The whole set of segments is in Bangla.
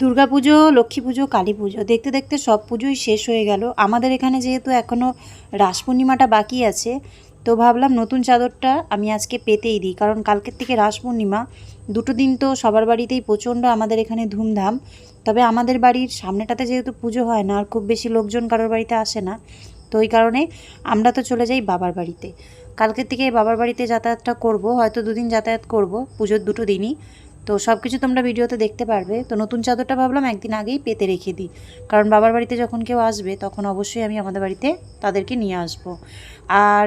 দুর্গাপুজো লক্ষ্মী পুজো, কালী পুজো। দেখতে দেখতে সব পুজোই শেষ হয়ে গেল। আমাদের এখানে যেহেতু এখনও রাস পূর্ণিমাটা বাকি আছে, তো ভাবলাম নতুন চাদরটা আমি আজকে পেতেই দিই। কারণ কালকের থেকে রাস পূর্ণিমা, দুটো দিন তো সবার বাড়িতেই প্রচণ্ড আমাদের এখানে ধুমধাম। তবে আমাদের বাড়ির সামনেটাতে যেহেতু পুজো হয় না, আর খুব বেশি লোকজন কারোর বাড়িতে আসে না, তো ওই কারণে আমরা তো চলে যাই বাবার বাড়িতে। কালকের থেকে বাবার বাড়িতে যাতায়াতটা করব, হয়তো দুদিন যাতায়াত করব, পুজোর দুটো দিনই। তো সব কিছু তোমরা ভিডিওতে দেখতে পারবে। তো নতুন চাদরটা ভাবলাম একদিন আগেই পেতে রেখে দিই। কারণ বাবার বাড়িতে যখন কেউ আসবে, তখন অবশ্যই আমি আমাদের বাড়িতে তাদেরকে নিয়ে আসব। আর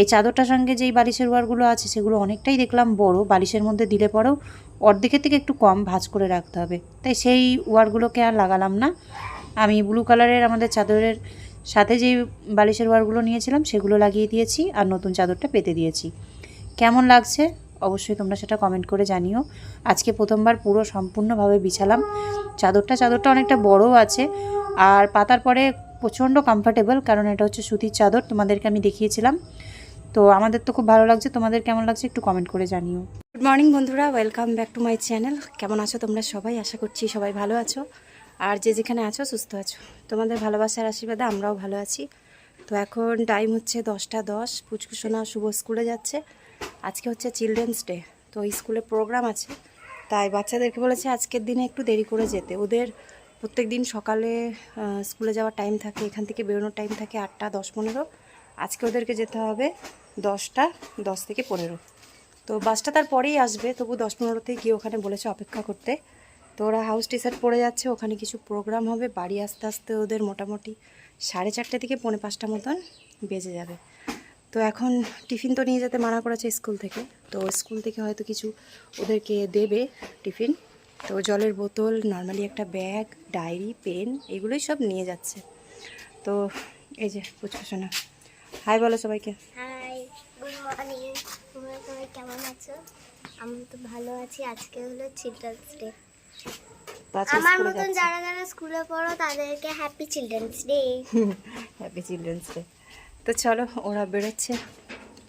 এই চাদরটার সঙ্গে যেই বালিশের ওয়ারগুলো আছে, সেগুলো অনেকটাই দেখলাম বড়। বালিশের মধ্যে দিলে পরেও অর্ধেকের থেকে একটু কম ভাঁজ করে রাখতে হবে। তাই সেই ওয়ারগুলোকে আর লাগালাম না। আমি ব্লু কালারের আমাদের চাদরের সাথে যেই বালিশের ওয়ারগুলো নিয়েছিলাম, সেগুলো লাগিয়ে দিয়েছি আর নতুন চাদরটা পেতে দিয়েছি। কেমন লাগছে? অবশ্যই তোমরা সেটা কমেন্ট করে জানিও। আজকে প্রথমবার পুরো সম্পূর্ণভাবে বিছালাম। চাদরটা চাদরটা অনেকটা বড়ও আছে। আর পাতার পরে প্রচণ্ড কমফর্টেবল কারণ এটা হচ্ছে সুতির চাদর, তোমাদেরকে আমি দেখিয়েছিলাম। তো আমাদের তো খুব ভালো লাগছে, তোমাদের কেমন লাগছে একটু কমেন্ট করে জানিও। গুড মর্নিং বন্ধুরা welcome back to my channel কেমন আছো তোমরা সবাই? আশা করছি সবাই ভালো আছো। আর যে যেখানে আছো, সুস্থ আছো। তোমাদের ভালোবাসার আশীর্বাদে আমরাও ভালো আছি। তো এখন টাইম হচ্ছে দশটা দশ পুচকুসোনা শুভ স্কুলে যাচ্ছে। আজকে হচ্ছে চিলড্রেন্স ডে তো স্কুলে প্রোগ্রাম আছে। তাই বাচ্চাদেরকে বলেছে আজকের দিনে একটু দেরি করে যেতে। ওদের প্রত্যেক দিন সকালে স্কুলে যাওয়ার টাইম থাকে, এখান থেকে বেরোনোর টাইম থাকে আটটা, দশ, পনেরো। আজকে ওদেরকে যেতে হবে দশটা, দশ থেকে পনেরো। তো বাসটা তার পরেই আসবে, তবু দশ, পনেরোতেই গিয়ে ওখানে বলেছে অপেক্ষা করতে। তো ওরা হাউস টি শার্ট পরে যাচ্ছে, ওখানে কিছু প্রোগ্রাম হবে। বাড়ি আসতে আসতে ওদের মোটামুটি সাড়ে চারটে থেকে পৌনে পাঁচটা মতন বেজে যাবে। তো এখন টিফিন তো নিয়ে যেতে মানা করেছে স্কুল থেকে। তো স্কুল থেকে হয়তো কিছু ওদেরকে দেবে টিফিন। তো জলের বোতল নর্মালি একটা ব্যাগ ডায়েরি পেন এগুলোই সব নিয়ে যাচ্ছে। তো এই যে পুচকুসোনা হাই বলো সবাইকে। Hi good morning. তোমরা সবাই কেমন আছো? আমি তো ভালো আছি। আজকে হলো চিলড্রেন্স ডে। আমার মতন যারা যারা স্কুলে পড়ো তাদেরকে happy children's day happy children's day তো চলো ওরা বেরোচ্ছে।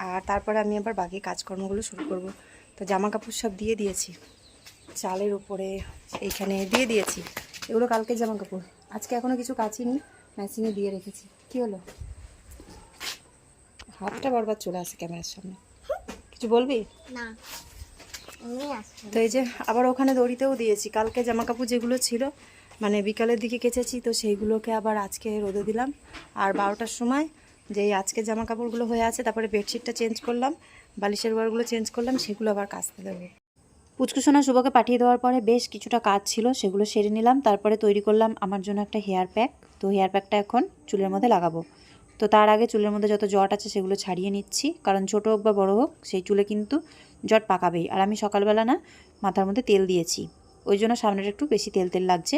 আর তারপরে আমি আবার বাকি কাজকর্মগুলো শুরু করব। তো জামা কাপড় সব দিয়ে দিয়েছি। চালের উপরে এইখানে দিয়ে দিয়েছি। এগুলো কালকে জামা কাপড় আজকে এখনও কিছু কাচিনি মেশিনে দিয়ে রেখেছি। কি হলো? হাতটা বারবার চলে আসে ক্যামেরার সামনে। কিছু বলবি? না তো এই যে আবার ওখানে দড়িতেও দিয়েছি। কালকে জামা কাপড় যেগুলো ছিল মানে বিকালের দিকে কেচেছি তো সেইগুলোকে আবার আজকে রোদে দিলাম। আর বারোটার সময় যে আজকে জামা কাপড়গুলো হয়ে আছে, তারপরে বেডশিটটা চেঞ্জ করলাম, বালিশের ওয়ারগুলো চেঞ্জ করলাম, সেগুলো আবার কাচতে দেবো। পুচকুসোনা শুভকে পাঠিয়ে দেওয়ার পরে বেশ কিছুটা কাজ ছিল, সেগুলো সেরে নিলাম, তারপরে তৈরি করলাম আমার জন্য একটা হেয়ার প্যাক। তো হেয়ার প্যাকটা এখন চুলের মধ্যে লাগাবো। তো তার আগে চুলের মধ্যে যত জট আছে সেগুলো ছাড়িয়ে নিচ্ছি, কারণ ছোট হোক বা বড় হোক, সেই চুলে কিন্তু জট পাকাবেই। আর আমি সকালবেলা না মাথার মধ্যে তেল দিয়েছি, ওই জন্য সামনেটা একটু বেশি তেল তেল লাগছে।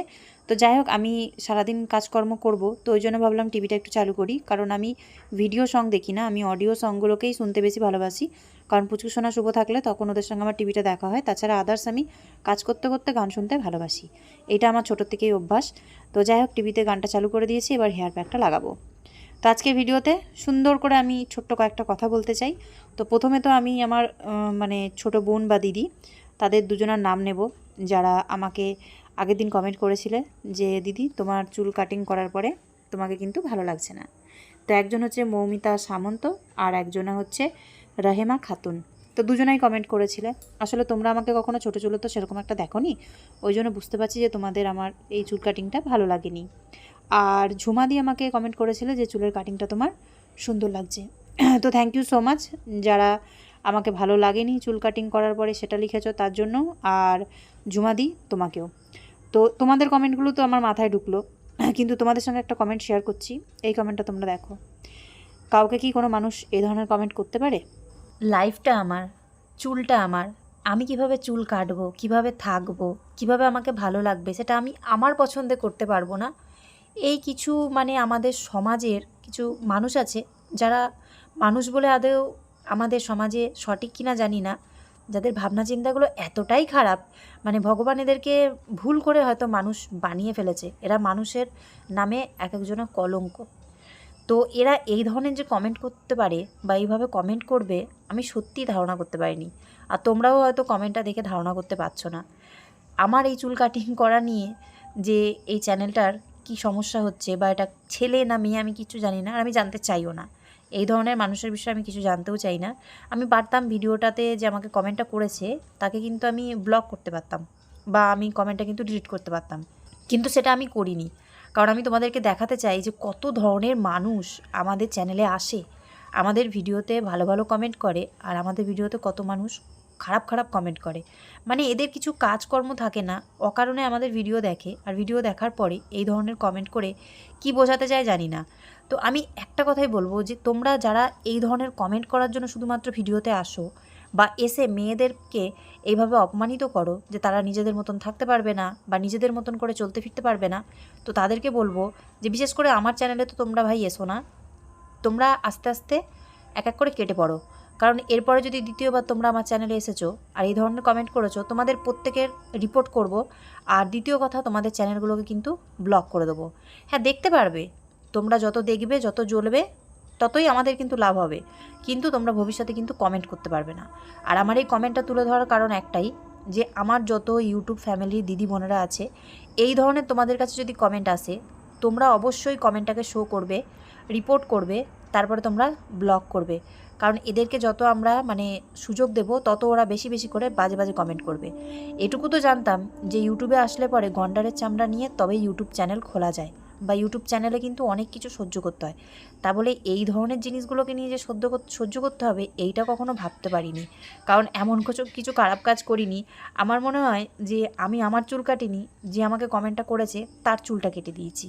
তো যাই হোক, আমি সারাদিন কাজকর্ম করব, তো ওই জন্য ভাবলাম টিভিটা একটু চালু করি। কারণ আমি ভিডিও সং দেখি না, আমি অডিও সংগুলোকেই শুনতে বেশি ভালোবাসি। কারণ পুচকু শোনা শুভ থাকলে তখন ওদের সঙ্গে আমার টিভিটা দেখা হয়। তাছাড়া আদার্স আমি কাজ করতে করতে গান শুনতে ভালোবাসি। এটা আমার ছোটোর থেকেই অভ্যাস। তো যাই হোক, টিভিতে গানটা চালু করে দিয়েছি, এবার হেয়ার প্যাকটা লাগাবো। তো আজকের ভিডিওতে সুন্দর করে আমি ছোট্ট কয়েকটা কথা বলতে চাই। তো প্রথমে তো আমি আমার মানে ছোট বোন বা দিদি, তাদের দুজনার নাম নেব। যারা আমাকে আগের দিন কমেন্ট করেছিলে যে, দিদি, তোমার চুল কাটিং করার পরে তোমাকে কিন্তু ভালো লাগছে না। তো একজন হচ্ছে মৌমিতা সামন্ত আর একজনে হচ্ছে রাহেমা খাতুন। তো দুজনাই কমেন্ট করেছিলে। আসলে তোমরা আমাকে কখনো ছোটো চুলো তো সেরকম একটা দেখোনি? ওই জন্য বুঝতে পারছি যে তোমাদের আমার এই চুল কাটিংটা ভালো লাগেনি। আর ঝুমাদি আমাকে কমেন্ট করেছিল যে, চুলের কাটিংটা তোমার সুন্দর লাগছে। তো থ্যাংক ইউ সো মাচ যারা আমাকে ভালো লাগেনি চুল কাটিং করার পরে সেটা লিখেছো তার জন্য। আর ঝুমাদি তোমাকেও। তো তোমাদের কমেন্টগুলো তো আমার মাথায় ঢুকলো। কিন্তু তোমাদের সঙ্গে একটা কমেন্ট শেয়ার করছি। এই কমেন্টটা তোমরা দেখো। কাউকে কি কোনো মানুষ এই ধরনের কমেন্ট করতে পারে? লাইফটা আমার, চুলটা আমার। আমি কীভাবে চুল কাটবো, কীভাবে থাকব, কীভাবে আমাকে ভালো লাগবে, সেটা আমি আমার পছন্দে করতে পারব না। এই কিছু মানে আমাদের সমাজের কিছু মানুষ আছে, যারা মানুষ বলে আদৌ আমাদের সমাজে সঠিক কিনা জানি না। যাদের ভাবনা চিন্তাগুলো এতটাই খারাপ মানে ভগবান এদেরকে ভুল করে হয়তো মানুষ বানিয়ে ফেলেছে। এরা মানুষের নামে এক একজনের কলঙ্ক। তো এরা এই ধরনের যে কমেন্ট করতে পারে বা এইভাবে কমেন্ট করবে, আমি সত্যিই ধারণা করতে পারিনি। আর তোমরাও হয়তো কমেন্টটা দেখে ধারণা করতে পারছ না। আমার এই চুল কাটিং করা নিয়ে যে এই চ্যানেলটার কি সমস্যা হচ্ছে বা এটা ছেলে না মেয়ে আমি কিছু জানি না, আর আমি জানতে চাইও না। এই ধরনের মানুষের বিষয়ে আমি কিছু জানতেও চাই না। আমি পারতাম ভিডিওটাতে যে আমাকে কমেন্টটা করেছে, তাকে কিন্তু আমি ব্লক করতে পারতাম বা আমি কমেন্টটা কিন্তু ডিলিট করতে পারতাম। কিন্তু সেটা আমি করিনি। কারণ আমি তোমাদেরকে দেখাতে চাই যে কত ধরনের মানুষ আমাদের চ্যানেলে আসে, আমাদের ভিডিওতে ভালো ভালো কমেন্ট করে আর আমাদের ভিডিওতে কত মানুষ খারাপ খারাপ কমেন্ট করে। মানে এদের কিছু কাজকর্ম থাকে না, অকারণে আমাদের ভিডিও দেখে আর ভিডিও দেখার পরে এই ধরনের কমেন্ট করে কি বোঝাতে চায় জানি না। তো আমি একটা কথাই বলব যে তোমরা যারা এই ধরনের কমেন্ট করার জন্য শুধুমাত্র ভিডিওতে আসো বা এসে মেয়েদেরকে এইভাবে অপমানিত করো যে তারা নিজেদের মতন থাকতে পারবে না বা নিজেদের মতন করে চলতে ফিরতে পারবে না, তো তাদেরকে বলব যে বিশেষ করে আমার চ্যানেলে তো তোমরা ভাই এসো না। তোমরা আস্তে আস্তে এক এক করে কেটে পড়ো। কারণ এরপরে যদি দ্বিতীয়বার তোমরা আমার চ্যানেলে এসেছ আর এই ধরনের কমেন্ট করেছ, তোমাদের প্রত্যেকের রিপোর্ট করব। আর দ্বিতীয় কথা, তোমাদের চ্যানেলগুলোকে কিন্তু ব্লক করে দেবো। হ্যাঁ দেখতে পারবে তোমরা যত দেখবে, যত জ্বলবে, ততই আমাদের কিন্তু লাভ হবে। কিন্তু তোমরা ভবিষ্যতে কিন্তু কমেন্ট করতে পারবে না। আর আমার এই কমেন্টটা তুলে ধরার কারণ একটাই, যে আমার যত ইউটিউব ফ্যামিলি দিদি বোনেরা আছে, এই ধরনের তোমাদের কাছে যদি কমেন্ট আসে, তোমরা অবশ্যই কমেন্টটাকে শো করবে রিপোর্ট করবে, তারপরে তোমরা ব্লক করবে। কারণ এদেরকে যত আমরা মানে সুযোগ দেব, তত ওরা বেশি বেশি করে বাজে বাজে কমেন্ট করবে। এটুকু তো জানতাম যে ইউটিউবে আসলে পরে গন্ডারের চামড়া নিয়ে তবে ইউটিউব চ্যানেল খোলা যায়। বা ইউটিউব চ্যানেলে কিন্তু অনেক কিছু সহ্য করতে হয়। তা বলে এই ধরনের জিনিসগুলোকে নিয়ে যে সহ্য সহ্য করতে হবে, এইটা কখনো ভাবতে পারিনি। কারণ এমন কিছু কিছু খারাপ কাজ করিনি। আমার মনে হয় যে আমি আমার চুল কাটিনি, যে আমাকে কমেন্টটা করেছে, তার চুলটা কেটে দিয়েছি।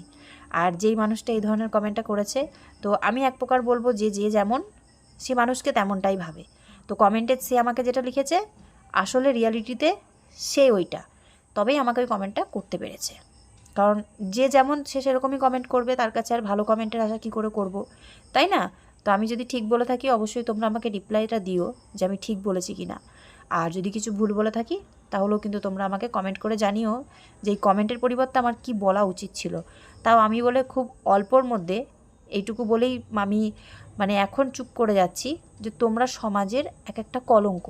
আর যেই মানুষটা এই ধরনের কমেন্টটা করেছে, তো আমি এক প্রকার বলব যে যে যেমন, সে মানুষকে তেমনটাই ভাবে। তো কমেন্টে সে আমাকে যেটা লিখেছে, আসলে রিয়ালিটিতে সে ওইটা। তবেই আমাকে ওই কমেন্টটা করতে পেরেছে। কারণ যে যেমন সে সেরকমই কমেন্ট করবে, তার কাছে আর ভালো কমেন্টের আশা কী করে করব? তাই না? তো আমি যদি ঠিক বলে থাকি, অবশ্যই তোমরা আমাকে রিপ্লাইটা দিও যে আমি ঠিক বলেছি কি না আর যদি কিছু ভুল বলে থাকি, তাহলেও কিন্তু তোমরা আমাকে কমেন্ট করে জানিও যে এই কমেন্টের পরিবর্তে আমার কি বলা উচিত ছিল। তাও আমি বলে খুব অল্পর মধ্যে এইটুকু বলেই আমি মানে এখন চুপ করে যাচ্ছি যে তোমরা সমাজের এক একটা কলঙ্ক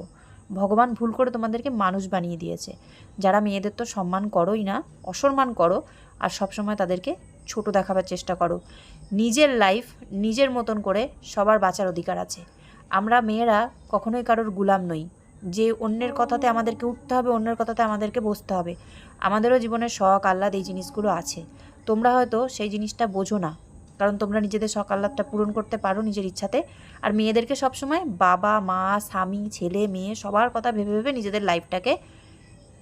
ভগবান ভুল করে তোমাদেরকে মানুষ বানিয়ে দিয়েছে। যারা মেয়েদের তো সম্মান করোই না, অসম্মান করো আর সবসময় তাদেরকে ছোট দেখাবার চেষ্টা করো। নিজের লাইফ নিজের মতন করে সবার বাঁচার অধিকার আছে। আমরা মেয়েরা কখনোই কারোর গুলাম নই। যে অন্যের কথাতে আমাদেরকে উঠতে হবে, অন্যের কথাতে আমাদেরকে বসতে হবে। আমাদেরও জীবনের শখ, আহ্লাদ এই জিনিসগুলো আছে। তোমরা হয়তো সেই জিনিসটা বোঝো না। কারণ তোমরা নিজেদের সকাল লাভটা পূরণ করতে পারো নিজের ইচ্ছাতে। আর মেয়েদেরকে সবসময় বাবা, মা, স্বামী, ছেলে, মেয়ে সবার কথা ভেবে ভেবে নিজেদের লাইফটাকে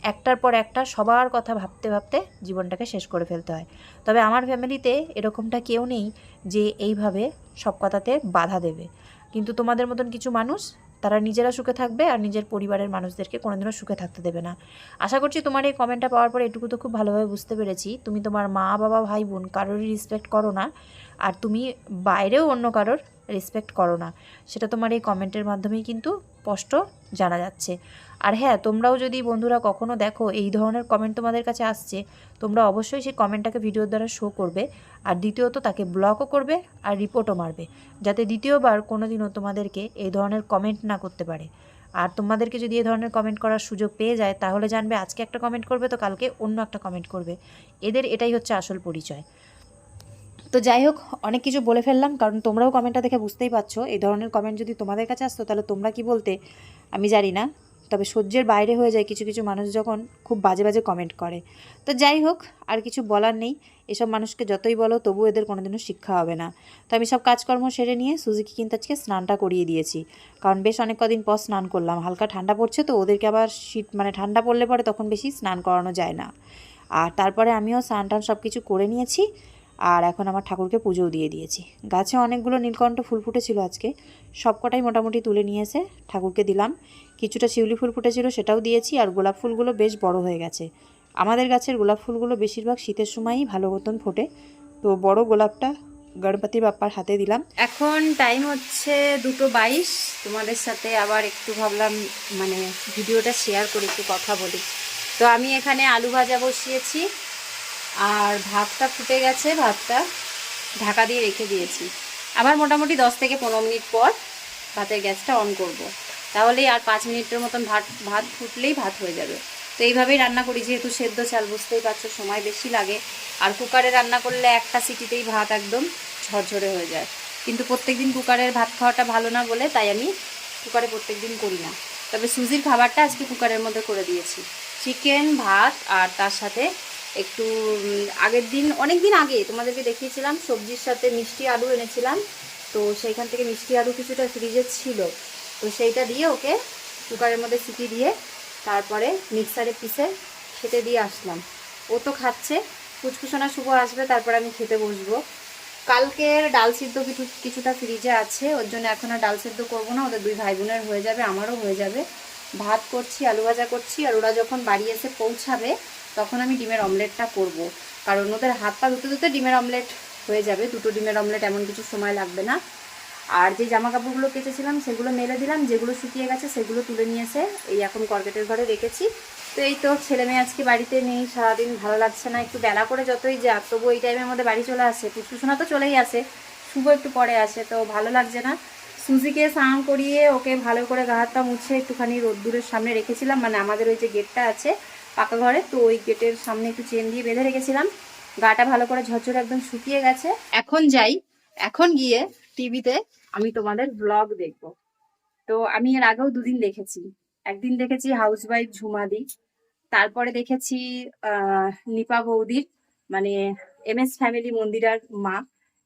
একটার পর একটা সবার কথা ভাবতে ভাবতে জীবনটাকে শেষ করে ফেলতে হয়। তবে আমার ফ্যামিলিতে এরকমটা কেউ নেই যে এইভাবে সব কথাতে বাধা দেবে। কিন্তু তোমাদের মতন কিছু মানুষ তারা নিজেরা সুখে থাকবে আর নিজের পরিবারের মানুষদেরকে কোনোদিনও সুখে থাকতে দেবে না। আশা করছি তোমার এই কমেন্টটা পাওয়ার পরে এটুকু তো খুব ভালোভাবে বুঝতে পেরেছি। তুমি তোমার মা, বাবা, ভাই, বোন কারোরই রেসপেক্ট করো না আর তুমি বাইরেও অন্য কারোর রেসপেক্ট করো না। সেটা তোমার এই কমেন্টের মাধ্যমেই কিন্তু স্পষ্ট জানা যাচ্ছে। আর হ্যাঁ তোমরাও যদি বন্ধুরা কখনো দেখো এই ধরনের কমেন্ট তোমাদের কাছে আসছে, তোমরা অবশ্যই সেই কমেন্টটাকে ভিডিওর দ্বারা শো করবে আর দ্বিতীয়ত তাকে ব্লকও করবে আর রিপোর্টও মারবে, যাতে দ্বিতীয়বার কোনোদিনও তোমাদেরকে এই ধরনের কমেন্ট না করতে পারে। আর তোমাদেরকে যদি এই ধরনের কমেন্ট করার সুযোগ পেয়ে যায়, তাহলে জানবে আজকে একটা কমেন্ট করবে তো কালকে অন্য একটা কমেন্ট করবে। এদের এটাই হচ্ছে আসল পরিচয়। তো যাই হোক, অনেক কিছু বলে ফেললাম, কারণ তোমরাও কমেন্টটা দেখে বুঝতেই পারছ। এই ধরনের কমেন্ট যদি তোমাদের কাছে আসতো, তাহলে তোমরা কি বলতে? আমি জানি না। তবে সহ্যের বাইরে হয়ে যায় কিছু কিছু মানুষ যখন খুব বাজে বাজে কমেন্ট করে। তো যাই হোক, আর কিছু বলার নেই। এসব মানুষকে যতই বলো তবু এদের কোনোদিনও শিক্ষা হবে না। তো আমি সব কাজকর্ম সেরে নিয়ে সুজিকে কিন্তু আজকে স্নানটা করিয়ে দিয়েছি। কারণ বেশ অনেক কদিন পর স্নান করলাম। হালকা ঠান্ডা পড়ছে তো, ওদেরকে আবার শীত মানে ঠান্ডা পড়লে পরে তখন বেশি স্নান করানো যায় না। আর তারপরে আমিও স্নান টান সব কিছু করে নিয়েছি। আর এখন আমার ঠাকুরকে পুজোও দিয়ে দিয়েছি। গাছে অনেকগুলো নীলকণ্ঠ ফুল ফুটেছিল আজকে। সবকটাই মোটামুটি তুলে নিয়ে এসে ঠাকুরকে দিলাম। কিছুটা শিউলি ফুল ফুটেছিল সেটাও দিয়েছি আর গোলাপ ফুলগুলো বেশ বড় হয়ে গেছে। আমাদের গাছের গোলাপ ফুলগুলো বেশিরভাগ শীতের সময়ই ভালো মতন ফোটে। তো বড় গোলাপটা গণপতি বাপ্পার হাতে দিলাম। এখন টাইম হচ্ছে দুটো বাইশ। তোমাদের সাথে আবার একটু ভাবলাম মানে ভিডিওটা শেয়ার করে একটু কথা বলি। তো আমি এখানে আলু ভাজা বসিয়েছি। আর ভাতটা ফুটে গেছে, ভাতটা ঢাকা দিয়ে রেখে দিয়েছি। আবার মোটামুটি দশ থেকে পনেরো মিনিট পর ভাতের গ্যাসটা অন করব। তাহলেই আর পাঁচ মিনিটের মতন ভাত ভাত ফুটলেই ভাত হয়ে যাবে। তো এইভাবেই রান্না করি, যেহেতু সেদ্ধ চাল, বুঝতেই পারছ, সময় বেশি লাগে। আর কুকারে রান্না করলে একটা সিটিতেই ভাত একদম ঝরঝরে হয়ে যায়। কিন্তু প্রত্যেকদিন কুকারের ভাত খাওয়াটা ভালো না বলে তাই আমি কুকারে প্রত্যেকদিন করি না। তবে সুজির খাবারটা আজকে কুকারের মধ্যে করে দিয়েছি। চিকেন, ভাত আর তার সাথে একটু আগের দিন, অনেক দিন আগে তোমাদেরকে দেখিয়েছিলাম, সবজির সাথে মিষ্টি আলু এনেছিলাম। তো সেইখান থেকে মিষ্টি আলু কিছুটা ফ্রিজে ছিল। তো সেইটা দিয়ে ওকে কুকারের মধ্যে সিটি দিয়ে তারপরে মিক্সারে পিসে খেতে দিয়ে আসলাম। ও তো খাচ্ছে কুচকুচনা শুভ আসবে, তারপর আমি খেতে বসবো। কালকের ডাল সিদ্ধ কিছু, কিছুটা ফ্রিজে আছে, ওর জন্য এখন আর ডাল সিদ্ধ করব না, ওদের দুই ভাই বোনের হয়ে যাবে, আমারও হয়ে যাবে। ভাত করছি, আলু ভাজা করছি, আর ওরা যখন বাড়ি এসে পৌঁছাবে তখন আমি ডিমের অমলেটটা করব। কারণ ওদের হাত পা ধুতে ধুতে ডিমের অমলেট হয়ে যাবে। দুটো ডিমের অমলেট এমন কিছু সময় লাগবে না। আর যে জামা কাপড়গুলো কেচেছিলাম, সেগুলো মেলে দিলাম। যেগুলো শুকিয়ে গেছে, সেগুলো তুলে নিয়ে এসে এই এখন কর্কেটের ঘরে রেখেছি। তো এই তো ছেলে মেয়ে আজকে বাড়িতে নেই, সারাদিন ভালো লাগছে না। একটু বেলা করে যতই যাক, তবু এই টাইমের মধ্যে বাড়ি চলে আসে। পুষ্পুসোনা তো চলেই আসে। শুভ একটু পরে আসে, তো ভালো লাগছে না। সুজিকে স্নান করিয়ে ওকে ভালো করে গা হাত পা মুছে একটুখানি রোদ্দুরের সামনে রেখেছিলাম। মানে আমাদের ওই যে গেটটা আছে পাকা ঘরে, তো ওই গেটের সামনে একটু চেন দিয়ে বেঁধে রেখেছিলাম। গাটা ভালো করে ঝরঝরে একদম শুকিয়ে গেছে। এখন যাই, এখন গিয়ে টিভিতে আমি তোমাদের ব্লগ দেখব। তো আমি এর আগেও দুদিন দেখেছি। একদিন দেখেছি হাউস ওয়াইফ ঝুমাদি, তারপরে দেখেছি নিপা বৌদির মানে এম এস ফ্যামিলি মন্দিরার মা,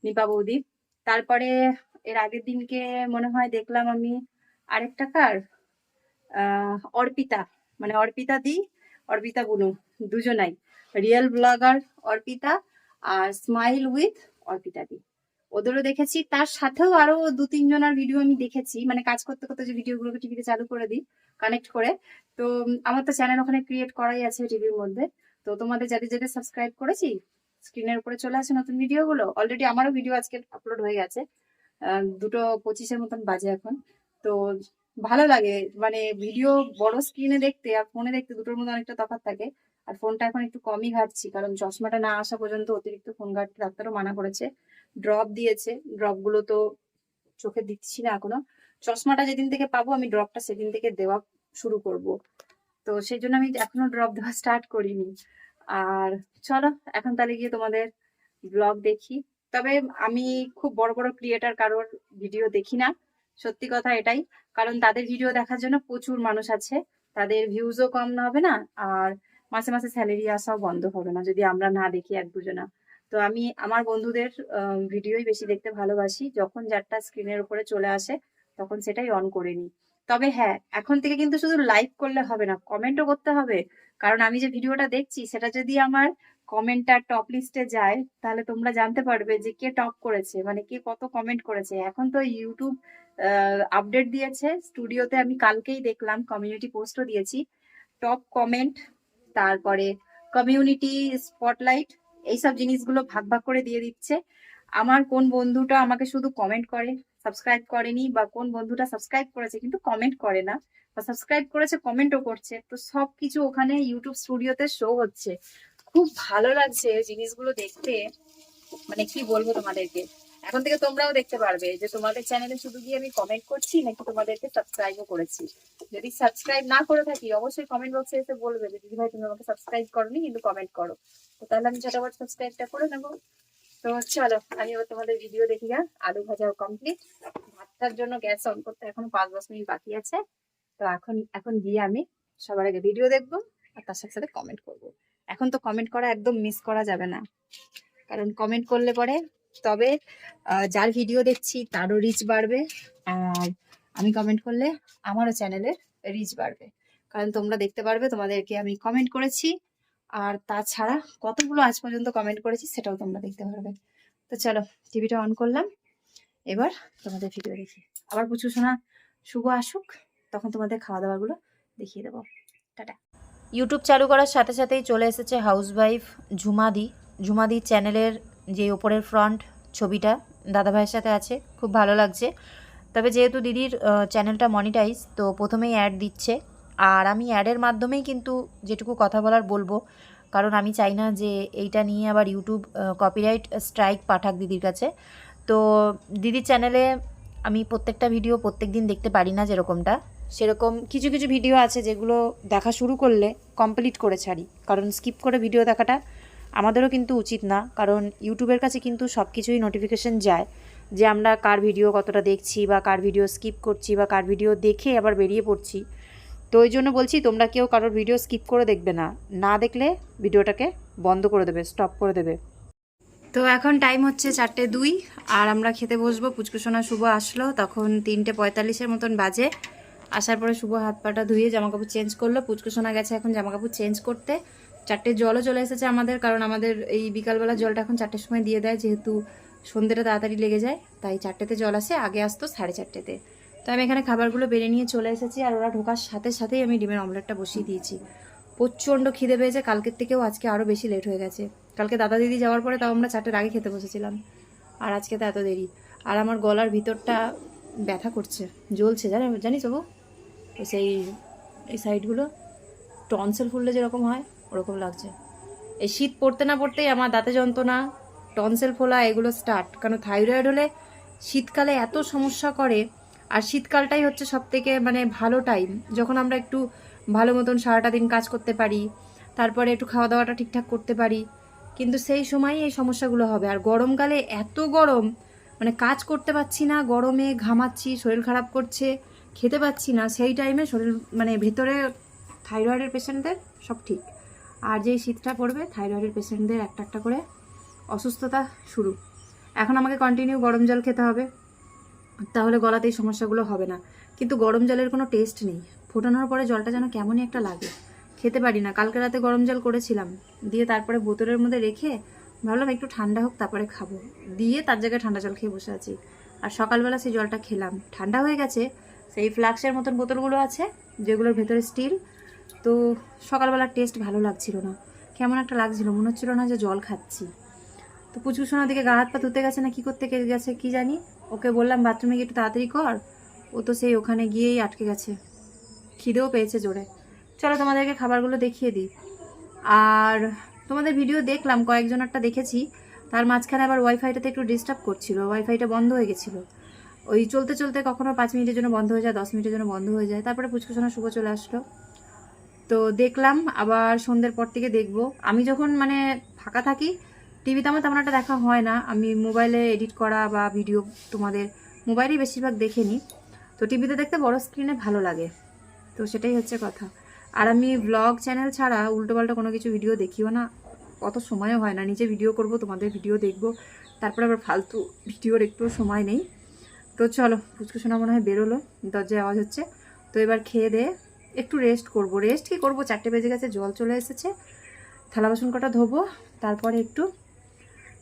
নিপা বৌদির। তারপরে এর আগের দিনকে মনে হয় দেখলাম আমি আরেকটা কার? অর্পিতা মানে অর্পিতা দি অর্পিতা বুনু, দুজনাই। রিয়েল ব্লগার অর্পিতা আর স্মাইল উইথ অর্পিতা দি। ওদেরও দেখেছি, তার সাথেও আরও দু তিনজনের ভিডিও আমি দেখেছি। মানে কাজ করতে করতে যে ভিডিওগুলোকে টিভিতে চালু করে দিই, কানেক্ট করে। তো আমার তো চ্যানেল ওখানে ক্রিয়েট করাই আছে টিভির মধ্যে। তো তোমাদের যাদের যাদের সাবস্ক্রাইব করেছি স্ক্রিনের উপরে চলে আসে নতুন ভিডিওগুলো। অলরেডি আমারও ভিডিও আজকে আপলোড হয়ে গেছে। দুটো পঁচিশের মতন বাজে এখন। তো ভালো লাগে। মানে ভিডিও বড় স্ক্রিনে দেখতে আর ফোনে দেখতে দুটোর মধ্যে অনেকটা তফাৎ থাকে। আর ফোনটা এখন একটু কমই ঘাটছি, কারণ চশমাটা না আসা পর্যন্ত অতিরিক্ত ফোন ঘাটতে ডাক্তারও মানা করেছে। ড্রপ দিয়েছে। ড্রপগুলো তো চোখে দিচ্ছি না এখনও। চশমাটা যেদিন থেকে পাবো, আমি ড্রপটা সেদিন থেকে দেওয়া শুরু করব। তো সেই জন্য আমি এখনও ড্রপ দেওয়া স্টার্ট করিনি। আর চলো, এখন তাহলে গিয়ে তোমাদের ব্লগ দেখি। তবে আমি খুব বড় বড় ক্রিয়েটার কারোর ভিডিও দেখি না। সত্যি কথা এটাই। কারণ তাদের ভিডিও দেখার জন্য প্রচুর মানুষ আছে। তাদের ভিউজও কম হবে না? আর মাসে মাসে স্যালারি আসাও বন্ধ হবে না, যদি আমরা না দেখি এক দুজনা। তো আমি আমার বন্ধুদের ভিডিওই বেশি দেখতে ভালোবাসি। যখন যারটা স্ক্রিনের উপরে চলে আসে, তখন সেটাই অন করে নিই। তবে হ্যাঁ এখন থেকে কিন্তু শুধু লাইক করলে হবে না কমেন্টও করতে হবে। কারণ আমি যে ভিডিওটা দেখছি, সেটা যদি আমার কমেন্টটা টপ লিস্টে যায়, তাহলে তোমরা জানতে পারবে যে কে টপ করেছে মানে কে কত কমেন্ট করেছে। এখন তো ইউটিউব আপডেট দিয়েছে। স্টুডিওতে আমি কালকেই দেখলাম কমিউনিটি পোস্টও দিয়েছি। টপ কমেন্ট তারপরে কমিউনিটি স্পটলাইট এইসব জিনিসগুলো ভাগ ভাগ করে দিয়ে দিচ্ছে। আমার কোন বন্ধুটা আমাকে শুধু কমেন্ট করে সাবস্ক্রাইব করেনি, বা কোন বন্ধুটা সাবস্ক্রাইব করেছে কিন্তু কমেন্ট করে না, বা সাবস্ক্রাইব করেছে কমেন্টও করছে, তো সবকিছু ওখানে ইউটিউব স্টুডিওতে শো হচ্ছে। খুব ভালো লাগছে জিনিসগুলো দেখতে। মানে কি বলব তোমাদেরকে? এখন থেকে তোমরাও দেখতে পারবে যে তোমাদের চ্যানেলে শুধু গিয়ে আমি কমেন্ট করছি নাকি তোমাদেরকে সাবস্ক্রাইবও করেছি। যদি সাবস্ক্রাইব না করে থাকি, অবশ্যই কমেন্ট বক্সে এসে বলবে যে দিদি ভাই তুমি আমাকে সাবস্ক্রাইব করনি, কিন্তু কমেন্ট করো। তো তাহলে আমি ঝটাপট সাবস্ক্রাইবটা করে নেব। তো চলো, আমি এবার তোমাদের ভিডিও দেখি গা আলু ভাজাও কমপ্লিট ভাতটার জন্য গ্যাস অন করতে এখন পাঁচ দশ মিনিট বাকি আছে। তো এখন এখন গিয়ে আমি সবার আগে ভিডিও দেখব আর তার সাথে সাথে কমেন্ট করব। এখন তো কমেন্ট করা একদম মিস করা যাবে না। কারণ কমেন্ট করলে পরে তবে যার ভিডিও দেখছি তারও রিচ বাড়বে। আর আমি কমেন্ট করলে আমারও চ্যানেলের রিচ বাড়বে। কারণ তোমরা দেখতে পারবে তোমাদেরকে আমি কমেন্ট করেছি। আর তাছাড়া কতগুলো আজ পর্যন্ত কমেন্ট করেছি সেটাও তোমরা দেখতে পারবে। তো চলো টিভিটা অন করলাম। এবার তোমাদের ভিডিও দেখি। আবার প্রচুর শোনা শুভ আসুক। তখন তোমাদের খাওয়া দাওয়াগুলো দেখিয়ে দেবো। টাটা। ইউটিউব চালু করার সাথে সাথেই চলে এসেছে হাউস হাউসওয়াইফ ঝুমাদি ঝুমাদির চ্যানেলের যে ওপরের ফ্রন্ট ছবিটা দাদাভাইয়ের সাথে আছে, খুব ভালো লাগছে। তবে যেহেতু দিদির চ্যানেলটা মনিটাইজ তো প্রথমেই অ্যাড দিচ্ছে। আর আমি অ্যাডের মাধ্যমেই কিন্তু যেটুকু কথা বলার বলব, কারণ আমি চাই না যে এইটা নিয়ে আবার ইউটিউব কপিরাইট স্ট্রাইক পাঠাক দিদির কাছে। তো দিদির চ্যানেলে আমি প্রত্যেকটা ভিডিও প্রত্যেক দিন দেখতে পারি না যেরকমটা। সেরকম কিছু কিছু ভিডিও আছে যেগুলো দেখা শুরু করলে কমপ্লিট করে ছাড়ি। কারণ স্কিপ করে ভিডিও দেখাটা আমাদেরও কিন্তু উচিত না। কারণ ইউটিউবের কাছে কিন্তু সব কিছুই নোটিফিকেশন যায় যে আমরা কার ভিডিও কতটা দেখছি বা কার ভিডিও স্কিপ করছি বা কার ভিডিও দেখে আবার বেরিয়ে পড়ছি। তো ওই জন্য বলছি, তোমরা কেউ কারোর ভিডিও স্কিপ করে দেখবে না। না দেখলে ভিডিওটাকে বন্ধ করে দেবে স্টপ করে দেবে। তো এখন টাইম হচ্ছে চারটে দুই, আর আমরা খেতে বসবো। পুচকুসোনা শুভ আসলো। তখন তিনটে পঁয়তাল্লিশের মতন বাজে। আসার পরে শুভ হাত পাটা ধুয়ে জামাকাপড় চেঞ্জ করল। পুচকুসোনা গেছে এখন জামাকাপড় চেঞ্জ করতে। চারটে জলও চলে এসেছে আমাদের, কারণ আমাদের এই বিকালবেলা জলটা এখন চারটের সময় দিয়ে দেয়, যেহেতু সন্ধ্যেটা তাড়াতাড়ি লেগে যায়, তাই চারটেতে জল আসে, আগে আসতো সাড়ে চারটেতে। তো আমি এখানে খাবারগুলো বেড়ে নিয়ে চলে এসেছি, আর ওরা ঢোকার সাথে সাথেই আমি ডিমের অমলেটটা বসিয়ে দিয়েছি। প্রচণ্ড খিদে পেয়েছে, কালকের থেকেও আজকে আরও বেশি লেট হয়ে গেছে। কালকে দাদা দিদি যাওয়ার পরে তাও আমরা চারটের আগে খেতে বসেছিলাম, আর আজকে তো এত দেরি। আর আমার গলার ভিতরটা ব্যথা করছে, জ্বলছে, জানি জানিস বাবু? সেই, এই সাইডগুলো টনসেল ফুললে যেরকম হয়, ওরকম লাগছে। এই শীত পড়তে না পড়তেই আমার দাঁতে যন্ত্রণা টনসেল ফোলা, এগুলো স্টার্ট কারণ থাইরয়েড হলে শীতকালে এত সমস্যা করে, আর শীতকালটাই হচ্ছে সব থেকে মানে ভালো টাইম যখন আমরা একটু ভালো মতন সারাটা দিন কাজ করতে পারি, তারপরে একটু খাওয়া দাওয়াটা ঠিকঠাক করতে পারি, কিন্তু সেই সময়ই এই সমস্যাগুলো হবে। আর গরমকালে এত গরম মানে কাজ করতে পারছি না, গরমে ঘামাচ্ছি, শরীর খারাপ করছে খেতে পাচ্ছি না, সেই টাইমে শরীর মানে ভেতরে থাইরয়েডের পেশেন্টদের সব ঠিক। আর যেই শীতটা পড়বে থাইরয়েডের পেশেন্টদের একটা একটা করে অসুস্থতা শুরু। এখন আমাকে কন্টিনিউ গরম জল খেতে হবে, তাহলে গলাতে এই সমস্যাগুলো হবে না। কিন্তু গরম জলের কোনো টেস্ট নেই। ফোটানোর পরে জলটা যেন কেমনই একটা লাগে। খেতে পারি না। কালকে রাতে গরম জল করেছিলাম। দিয়ে তারপরে বোতলের মধ্যে রেখে ভাবলাম একটু ঠান্ডা হোক, তারপরে খাব। দিয়ে তার জায়গায় ঠান্ডা জল খেয়ে বসে আছি। আর সকালবেলা সেই জলটা খেলাম। ঠান্ডা হয়ে গেছে সেই ফ্লাক্সের মতন বোতলগুলো আছে, যেগুলোর ভেতরে স্টিল। তো সকালবেলার টেস্ট ভালো লাগছিল না। কেমন একটা লাগছিল, মনে হচ্ছিল না যে জল খাচ্ছি। তো পুচু দিকে গা হাত পা ধুতে গেছে না, কি করতে গেছে কি জানি? ওকে বললাম, বাথরুমে গিয়ে একটু তাড়াতাড়ি কর। ও তো সেই ওখানে গিয়েই আটকে গেছে। খিদেও পেয়েছে জোরে। চলো তোমাদেরকে খাবারগুলো দেখিয়ে দিই। আর তোমাদের ভিডিও দেখলাম, কয়েকজনেরটা দেখেছি। তার মাঝখানে আবার ওয়াইফাইটাতে একটু ডিস্টার্ব করছিল। ওয়াইফাইটা বন্ধ হয়ে গেছিল। ওই চলতে চলতে কখনো পাঁচ মিনিটের জন্য বন্ধ হয়ে যায়, দশ মিনিটের জন্য বন্ধ হয়ে যায়। তারপরে পুচকুসোনা শুভ চলে আসলো। তো দেখলাম, আবার সন্ধ্যের পর থেকে দেখব। আমি যখন মানে ফাঁকা থাকি টিভিতে আমার তেমন একটা দেখা হয় না। আমি মোবাইলে এডিট করা বা ভিডিও তোমাদের মোবাইলেই বেশিরভাগ দেখে নিই তো টিভিতে দেখতে বড় স্ক্রিনে ভালো লাগে। তো সেটাই হচ্ছে কথা। আর আমি ব্লগ চ্যানেল ছাড়া উল্টোপাল্টা কোনো কিছু ভিডিও দেখিও না। অত সময়ও হয় না। নিজে ভিডিও করব, তোমাদের ভিডিও দেখব। তারপরে আবার ফালতু ভিডিওর একটু সময় নেই। তো চলো পুচকু শোনা মনে হয় বেরোলো, দরজায় আওয়াজ হচ্ছে। তো এবার খেয়ে দিয়ে একটু রেস্ট করব। রেস্ট কি করব? চারটে বেজে গেছে, জল চলে এসেছে। থালা বাসন কটা ধোবো, তারপরে একটু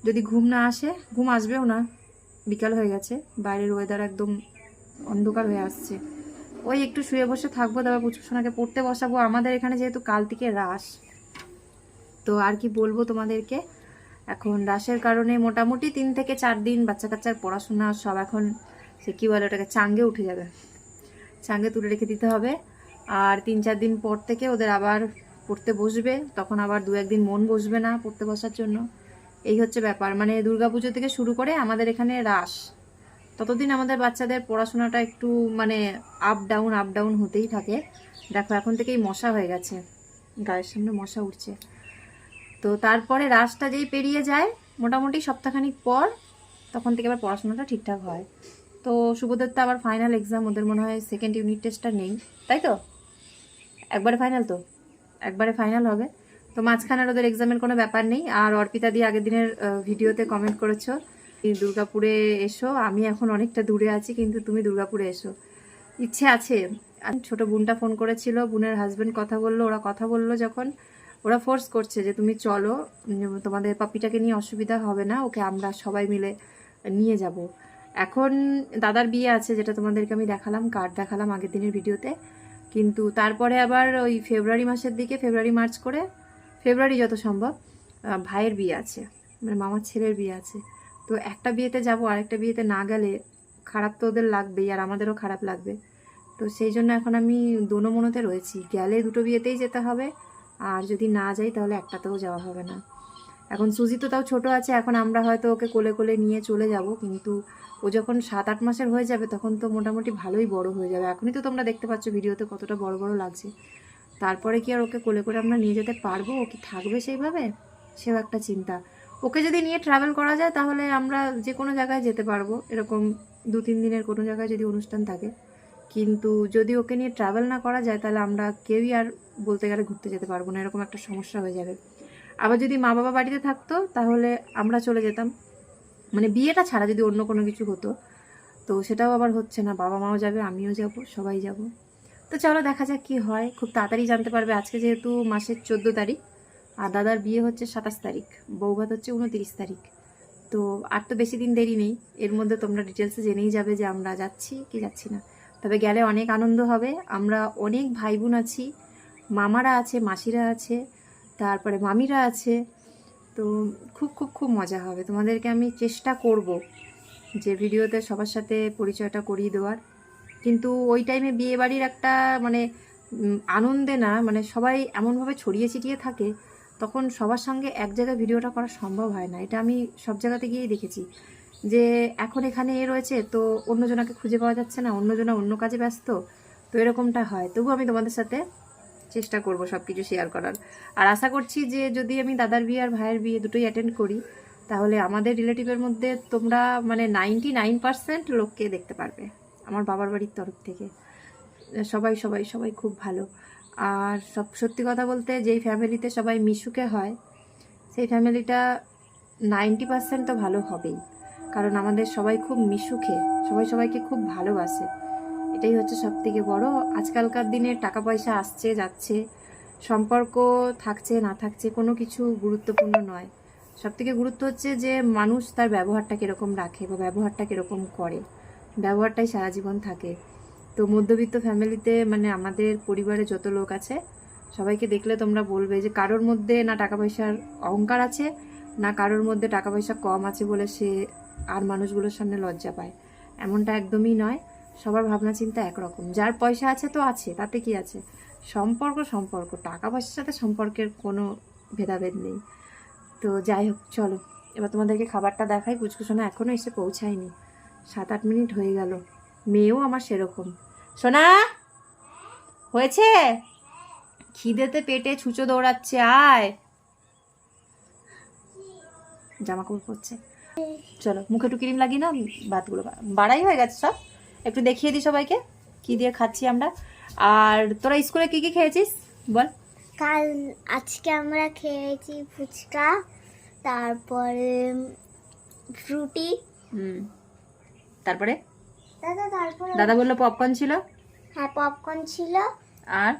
যদি ঘুম না আসে, ঘুম আসবেও না, বিকাল হয়ে গেছে, বাইরের ওয়েদার একদম অন্ধকার হয়ে আসছে। ওই একটু শুয়ে বসে থাকব, তারপর পুচকুসোনাকে পড়তে বসাবো। আমাদের এখানে যেহেতু কাল থেকে রাস তো আর কি বলব তোমাদেরকে? এখন রাসের কারণে মোটামুটি তিন থেকে চার দিন বাচ্চা কাচ্চার পড়াশোনা, সব এখন সে কী বলে ওটাকে, চাঙ্গে উঠে যাবে। চাঙ্গে তুলে রেখে দিতে হবে। আর তিন চার দিন পর থেকে ওদের আবার পড়তে বসবে। তখন আবার দু একদিন মন বসবে না পড়তে বসার জন্য। এই হচ্ছে ব্যাপার। মানে দুর্গাপুজো থেকে শুরু করে আমাদের এখানে রাস। ততদিন আমাদের বাচ্চাদের পড়াশোনাটা একটু মানে আপ ডাউন আপ ডাউন হতেই থাকে। দেখো, এখন থেকেই মশা হয়ে গেছে। গায়ের সামনে মশা উঠছে। তো তারপরে রাসটা যেই পেরিয়ে যায়, মোটামুটি সপ্তাহখানিক পর তখন থেকে আবার পড়াশোনাটা ঠিকঠাক হয়। তো শুভদের তো আবার ফাইনাল এক্সাম ওদের মনে হয় সেকেন্ড ইউনিট টেস্টটা নেই, তাই তো? একবারে ফাইনাল তো? একবারে ফাইনাল হবে। তো মাঝখানের ওদের এক্সামের কোনো ব্যাপার নেই। আর অর্পিতা দিয়ে আগের দিনের ভিডিওতে কমেন্ট করেছ দুর্গাপুরে এসো, আমি এখন অনেকটা দূরে আছি, কিন্তু তুমি দুর্গাপুরে এসো। ইচ্ছে আছে। ছোট বোনটা ফোন করেছিল, বোনের হাজবেন্ড কথা বলল, ওরা কথা বলল যখন। ওরা ফোর্স করছে যে, তুমি চলো তোমাদের পাপিটাকে নিয়ে অসুবিধা হবে না, ওকে আমরা সবাই মিলে নিয়ে যাব। এখন দাদার বিয়ে আছে, যেটা তোমাদেরকে আমি দেখালাম কার্ড দেখালাম আগের দিনের ভিডিওতে। কিন্তু তারপরে আবার ওই ফেব্রুয়ারি মাসের দিকে, ফেব্রুয়ারি, মার্চ করে ফেব্রুয়ারি যত সম্ভব ভাইয়ের বিয়ে আছে মানে মামার ছেলের বিয়ে আছে। তো একটা বিয়েতে যাব, আরেকটা বিয়েতে না গেলে খারাপ তো ওদের লাগবেই, আর আমাদেরও খারাপ লাগবে। তো সেই জন্য এখন আমি দোনো মনোতে রয়েছি, গেলে দুটো বিয়েতেই যেতে হবে, আর যদি না যাই তাহলে একটাতেও যাওয়া হবে না। এখন সুজি তো তাও ছোট আছে, এখন আমরা হয়তো ওকে কোলে কোলে নিয়ে চলে যাব, কিন্তু ও যখন সাত আট মাসের হয়ে যাবে তখন তো মোটামুটি ভালোই বড় হয়ে যাবে। এখনই তো তোমরা দেখতে পাচ্ছ ভিডিওতে কতটা বড় বড় লাগছে। তারপরে কি আর ওকে কোলে করে আমরা নিয়ে যেতে পারব? ও কি থাকবে সেইভাবে? সেও একটা চিন্তা। ওকে যদি নিয়ে ট্রাভেল করা যায় তাহলে আমরা যে কোনো জায়গায় যেতে পারব, এরকম দু তিন দিনের কোনো জায়গায় যদি অনুষ্ঠান থাকে। কিন্তু যদি ওকে নিয়ে ট্রাভেল না করা যায় তাহলে আমরা কেউই আর বলতে গেলে ঘুরতে যেতে পারব না, এরকম একটা সমস্যা হয়ে যাবে। আবার যদি মা বাবা বাড়িতে থাকতো, তাহলে আমরা চলে যেতাম। মানে বিয়েটা ছাড়া যদি অন্য কোনো কিছু হতো, তো সেটাও আবার হচ্ছে না। বাবা মাও যাবে, আমিও যাব, সবাই যাব। তো চলো দেখা যাক কি হয়। খুব তাড়াতাড়ি জানতে পারবে আজকে যেহেতু মাসের চোদ্দ তারিখ, আর দাদার বিয়ে হচ্ছে সাতাশ তারিখ, বৌভাত হচ্ছে উনতিরিশ তারিখ। তো আর তো বেশি দিন দেরি নেই। এর মধ্যে তোমরা ডিটেলসে জেনেই যাবে যে আমরা যাচ্ছি কি যাচ্ছি না। তবে গেলে অনেক আনন্দ হবে। আমরা অনেক ভাই বোন আছি, মামারা আছে, মাসিরা আছে। তারপরে মামিরা আছে। তো খুব খুব খুব মজা হবে। তোমাদেরকে আমি চেষ্টা করব যে ভিডিওতে সবার সাথে পরিচয়টা করিয়ে দেওয়ার। কিন্তু ওই টাইমে বিয়ে বাড়ির একটা মানে আনন্দে না মানে সবাই এমনভাবে ছড়িয়ে ছিটিয়ে থাকে, তখন সবার সঙ্গে এক জায়গায় ভিডিওটা করা সম্ভব হয় না। এটা আমি সব জায়গাতে গিয়েই দেখেছি যে এখন এখানে এ রয়েছে, তো অন্যজনাকে খুঁজে পাওয়া যাচ্ছে না, অন্যজনা অন্য কাজে ব্যস্ত, তো এরকমটা হয়। তবু আমি তোমাদের সাথে চেষ্টা করব সব কিছু শেয়ার করার। আর আশা করছি যে যদি আমি দাদার বিয়ে আর ভাইয়ের বিয়ে দুটোই অ্যাটেন্ড করি, তাহলে আমাদের রিলেটিভের মধ্যে তোমরা মানে নাইনটি নাইন পার্সেন্ট লোককে দেখতে পারবে, আমার বাবার বাড়ির তরফ থেকে। সবাই সবাই সবাই খুব ভালো। আর সব, সত্যি কথা বলতে যেই ফ্যামিলিতে সবাই মিশুকে হয়, সেই ফ্যামিলিটা নাইনটি পার্সেন্ট তো ভালো হবেই। কারণ আমাদের সবাই খুব মিশুখে সবাই সবাইকে খুব ভালোবাসে। এটাই হচ্ছে সব থেকে বড়। আজকালকার দিনে টাকা পয়সা আসছে, যাচ্ছে, সম্পর্ক থাকছে, না থাকছে, কোনো কিছু গুরুত্বপূর্ণ নয়। সব থেকে গুরুত্ব হচ্ছে যে মানুষ তার ব্যবহারটা কীরকম রাখে বা ব্যবহারটা কীরকম করে। ব্যবহারটাই সারা জীবন থাকে। তো মধ্যবিত্ত ফ্যামিলিতে মানে আমাদের পরিবারে যত লোক আছে, সবাইকে দেখলে তোমরা বলবে যে কারোর মধ্যে না টাকা পয়সার অহংকার আছে, না কারোর মধ্যে টাকা পয়সা কম আছে বলে সে আর মানুষগুলোর সামনে লজ্জা পায়। এমনটা একদমই নয়। সবার ভাবনা চিন্তা একরকম। যার পয়সা আছে তো আছে, তাতে কি আছে? সম্পর্ক সম্পর্ক, টাকা পয়সার সাথে সম্পর্কের কোনো ভেদাভেদ নেই। তো যাই হোক, চলো। এবার তোমাদেরকে খাবারটা দেখাই কুচকুচোনা এখনও এসে পৌঁছায়নি। সাত আট মিনিট হয়ে গেল। মেয়েও আমার সেরকম। সোনা! হয়েছে? খিদেতে পেটে ছুঁচো দৌড়াচ্ছে, আয়! জামা কাপড় পরছে। চলো, মুখে একটু ক্রিম লাগিয়ে না বাতগুলো বাড়াই হয়ে গেছে সব। একটু দেখিয়ে দিই সবাইকে কি দিয়ে খাচ্ছি আমরা। আর তোরা স্কুলে কি কি খেয়েছিস? বল। কাল আজকে আমরা খেয়েছি ফুচকা তারপরে ফ্রুটি হুম। তারপরে? দাদা তারপরে দাদা বলল পপকর্ন ছিল। হ্যাঁ পপকর্ন ছিল। আর?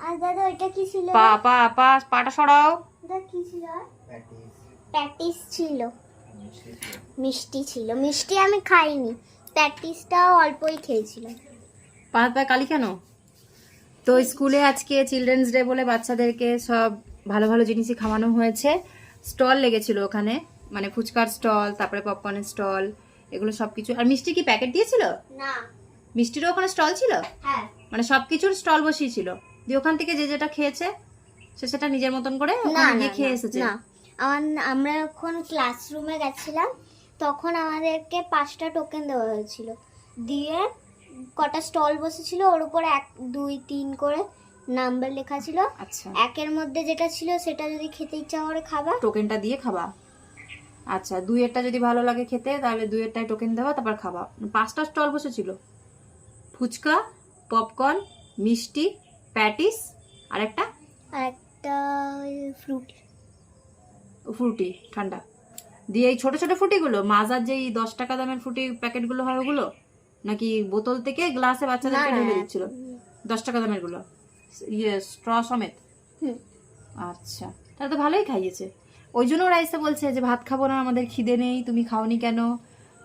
আর দাদা ওইটা কি ছিল? পা পা পা পাটা সরাও। ওটা কি ছিল? প্যাটিস ছিল। মিষ্টি ছিল। মিষ্টি আমি খাইনি। প্যাটিসটাও অল্পই খেয়েছিলাম। পা পায়ে কালি কেন? তো স্কুলে আজকে চিলড্রেন্স ডে বলে বাচ্চাদেরকে সব ভালো ভালো জিনিসই খাওয়ানো হয়েছে। স্টল লেগেছিল ওখানে মানে ফুচকার স্টল তারপরে পপকর্নের স্টল এগুলো সব কিছু আর মিষ্টি কি প্যাকেট দিয়েছিল? না। মিষ্টিরও ওখানে স্টল ছিল? হ্যাঁ। মানে সব কিছুর স্টল বসিয়েছিল দিয়ে ওখান থেকে যে যেটা খেয়েছে সে সেটা নিজের মতন করে ওখানে গিয়ে খেয়ে এসেছে? না। আমরা এখন ক্লাসরুমে গেছিলাম। তখন আমাদেরকে পাঁচটা টোকেন দেওয়া হয়েছিল। দিয়ে কটা স্টল বসেছিল ওর উপর এক দুই তিন করে নাম্বার লেখা ছিল। আচ্ছা। একের মধ্যে যেটা ছিল সেটা যদি খেতে ইচ্ছা করে খাবা। টোকেনটা দিয়ে খাবা? আচ্ছা দুইয়েরটা যদি ভালো লাগে খেতে তাহলে দুইয়েরটায় টোকেন দেওয়া তারপর খাবা। পাঁচটা স্টল বসেছিল। ফুচকা পপকর্ন মিষ্টি প্যাটিস আর একটা আর একটা ফ্রুট ফ্রুটি ঠান্ডা। দিয়ে এই ছোট ছোট ফুটিগুলো মাজার যেই দশ টাকা দামের ফুটি প্যাকেটগুলো হয় ওগুলো নাকি বোতল থেকে গ্লাসে বাচ্চাদেরকে ঢেলে দিচ্ছিল? দশ টাকা দামেরগুলো। ইয়ে স্ট্র সমেত। আচ্ছা তাহলে তো ভালোই খাইয়েছে। ওই জন্য ওরা এসে বলছে যে ভাত খাব না আমাদের খিদে নেই তুমি খাওনি কেন?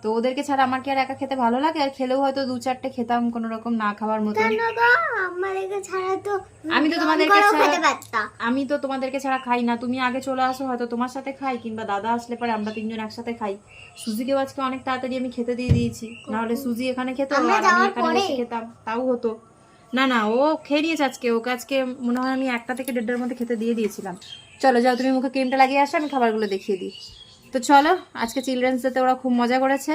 তো ওদেরকে ছাড়া আমার কি আর একা খেতে ভালো লাগে? আর খেলেও হয়তো দু চারটে খেতাম কোনো রকম না খাওয়ার মতন কেন গো? আমাদেরকে ছাড়া তো আমি তো তোমাদেরকে আমি তো তোমাদেরকে ছাড়া খাই না। তুমি আগে চলে আসো হয়তো তোমার সাথে খাই কিংবা দাদা আসলে পরে আমরা তিনজন একসাথে খাই। সুজিকেও আজকে অনেক তাড়াতাড়ি আমি খেতে দিয়ে দিয়েছি। নাহলে সুজি এখানে খেত আর আমি এখানে বসে খেতাম। তাও হতো। না না ও খেয়ে নিয়েছে আজকে। ওকে আজকে মনে হয় আমি একটা থেকে দেড়টার মধ্যে খেতে দিয়ে দিয়েছিলাম। চলো যাও তুমি মুখে ক্রিমটা লাগিয়ে আসো আমি খাবারগুলো দেখিয়ে দিই। তো চলো, আজকে চিলড্রেন্স ডেতে ওরা খুব মজা করেছে।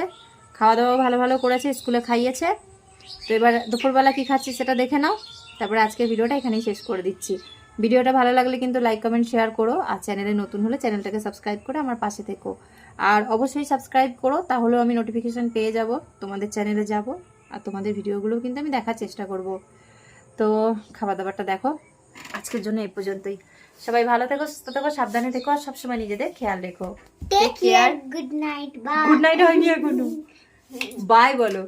খাওয়া দাওয়া ভালো ভালো করেছে, স্কুলে খাইয়েছে। তো এবার দুপুরবেলা কী খাচ্ছি সেটা দেখে নাও। তারপরে আজকের ভিডিওটা এখানেই শেষ করে দিচ্ছি। ভিডিওটা ভালো লাগলে কিন্তু লাইক কমেন্ট শেয়ার করো। আর চ্যানেলে নতুন হলে চ্যানেলটাকে সাবস্ক্রাইব করে আমার পাশে থেকো। আর অবশ্যই সাবস্ক্রাইব করো, তাহলেও আমি নোটিফিকেশান পেয়ে যাব। তোমাদের চ্যানেলে যাব আর তোমাদের ভিডিওগুলো কিন্তু আমি দেখার চেষ্টা করব। তো খাবার দাবারটা দেখো। আজকের জন্য এই পর্যন্তই। সবাই ভালো থেকো সুস্থ থেকো সাবধানে থেকো আর সবসময় নিজেদের খেয়াল রেখো। Take care good night bye good night হয়নি এখনও। বাই বলো।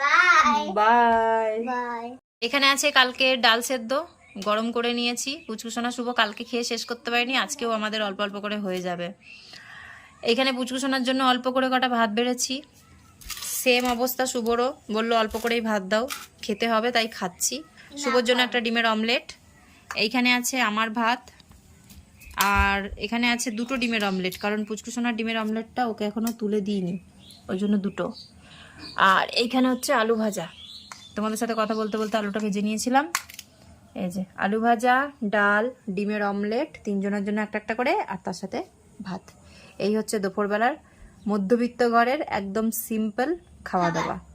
বাই বাই বাই এখানে আছে কালকে ডাল সেদ্ধ গরম করে নিয়েছি। পুচকুসোনা শুভ কালকে খেয়ে শেষ করতে পারিনি আজকেও আমাদের অল্প অল্প করে হয়ে যাবে। এখানে পুচকুসোনার জন্য অল্প করে কটা ভাত বেড়েছি। সেম অবস্থা শুভরও বলল অল্প করেই ভাত দাও। খেতে হবে তাই খাচ্ছি। শুভর জন্য একটা ডিমের অমলেট এইখানে আছে আমার ভাত আর এখানে আছে দুটো ডিমের অমলেট, কারণ পুচকুসোনার ডিমের অমলেটটা ওকে এখনও তুলে দিইনি, ওই জন্য দুটো। আর এইখানে হচ্ছে আলু ভাজা। তোমাদের সাথে কথা বলতে বলতে আলুটা ভেজে নিয়েছিলাম। এই যে, আলু ভাজা, ডাল, ডিমের অমলেট, তিনজনের জন্য একটা একটা করে, আর তার সাথে ভাত। এই হচ্ছে দুপুরবেলার মধ্যবিত্ত ঘরের একদম সিম্পল খাওয়া দাওয়া।